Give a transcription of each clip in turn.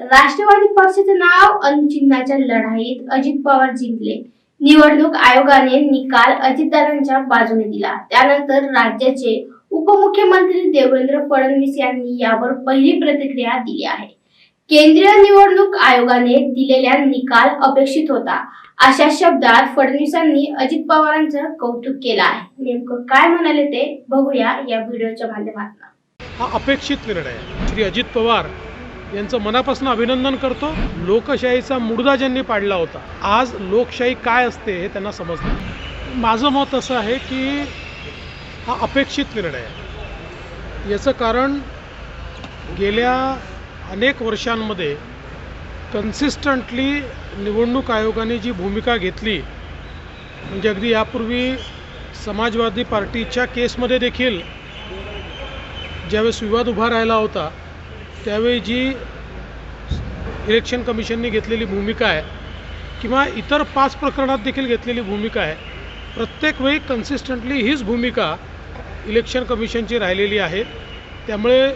राष्ट्रवादी पक्षाचं नाव अनुचिन्हाच्या लढाईत अजित पवार जिंकले. निवडणूक आयोगाने निकाल अजितदारांच्या बाजूने दिला. त्यानंतर राज्याचे उपमुख्यमंत्री देवेंद्र फडणवीस यांनी यावर पहिली प्रतिक्रिया दिली आहे. केंद्रीय निवडणूक आयोगाने दिलेल्या निकाल अपेक्षित होता. अशा शब्दात फडणवीसांनी अजित पवारांचं कौतुक केलं आहे. नेमकं काय म्हणाले ते बघूया या व्हिडिओच्या माध्यमातून. हा अपेक्षित निर्णय श्री अजित पवार यांचं मनापासून अभिनंदन करतो. लोकशाहीचा मुडदा ज्यांनी पाडला होता आज लोकशाही काय असते हे त्यांना समजलं माझं मत असं आहे की हा अपेक्षित निर्णय आहे. याचं कारण गेल्या अनेक वर्षांमध्ये कन्सिस्टंटली निवडणूक आयोगाने जी भूमिका घेतली म्हणजे अगदी यापूर्वी समाजवादी पार्टीच्या केसमध्ये देखील ज्यावेळेस विवाद उभा राहिला होता त्यावेळी जी इलेक्शन कमिशनने घेतलेली भूमिका आहे किंवा इतर पाच प्रकरणात देखील घेतलेली भूमिका आहे प्रत्येक वेळी कन्सिस्टंटली हीच भूमिका इलेक्शन कमिशनची राहिलेली आहे. त्यामुळे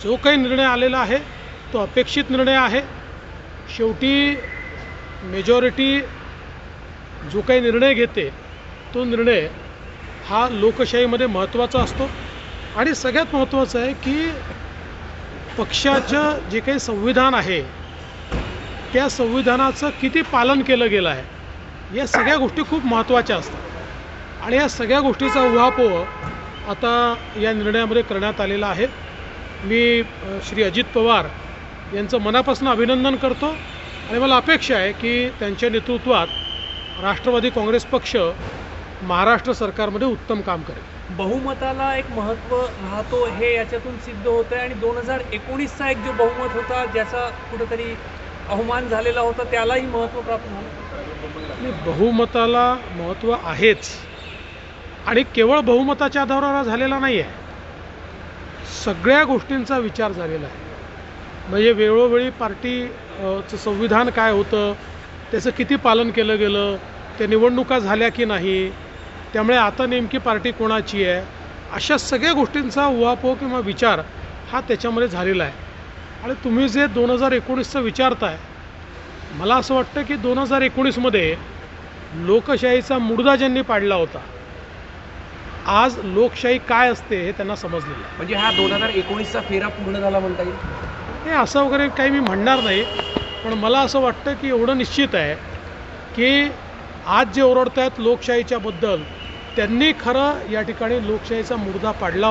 जो काही निर्णय आलेला आहे तो अपेक्षित निर्णय आहे. शेवटी मेजॉरिटी जो काही निर्णय घेते तो निर्णय हा लोकशाहीमध्ये महत्त्वाचा असतो. आणि सगळ्यात महत्त्वाचं आहे की पक्षाचं जे काही संविधान आहे त्या संविधानाचं किती पालन केलं गेलं आहे या सगळ्या गोष्टी खूप महत्त्वाच्या असतात. आणि या सगळ्या गोष्टीचा उहापोह आता या निर्णयामध्ये करण्यात आलेला आहे. मी श्री अजित पवार यांचं मनापासून अभिनंदन करतो. आणि मला अपेक्षा आहे की त्यांच्या नेतृत्वात राष्ट्रवादी काँग्रेस पक्ष महाराष्ट्र सरकारमध्ये उत्तम काम करेल. बहुमताला एक महत्त्व राहतो हे याच्यातून सिद्ध होतं आहे आणि दोन हजार एकोणीसचा एक जो बहुमत होता ज्याचा कुठंतरी अवमान झालेला होता त्यालाही महत्त्व प्राप्त झालं. बहुमताला महत्त्व आहेच. आणि केवळ बहुमताच्या आधारावर झालेला नाही आहे सगळ्या गोष्टींचा विचार झालेला आहे. म्हणजे वेळोवेळी पार्टी अ, चं संविधान काय होतं त्याचं किती पालन केलं गेलं त्या निवडणुका झाल्या की नाही त्यामुळे आता नेमकी पार्टी कोणाची आहे? अशा सगळ्या गोष्टींचा उहापोह किंवा विचार हा त्याच्यामध्ये झालेला आहे. आणि तुम्ही जे दोन हजार एकोणीसचं विचारताय मला असं वाटतं की दोन हजार एकोणीसमध्ये लोकशाहीचा मुडदा ज्यांनी पाडला होता आज लोकशाही काय असते हे त्यांना समजलेलं आहे. म्हणजे हा दोन हजार एकोणीसचा फेरा पूर्ण झाला म्हणता येईल? हे असं वगैरे काही मी म्हणणार नाही पण मला असं वाटतं की एवढं निश्चित आहे की आज जे ओरडत आहेत लोकशाहीच्याबद्दल त्यांनी खरं या ठिकाणी लोकशाहीचा मुर्दा पाडला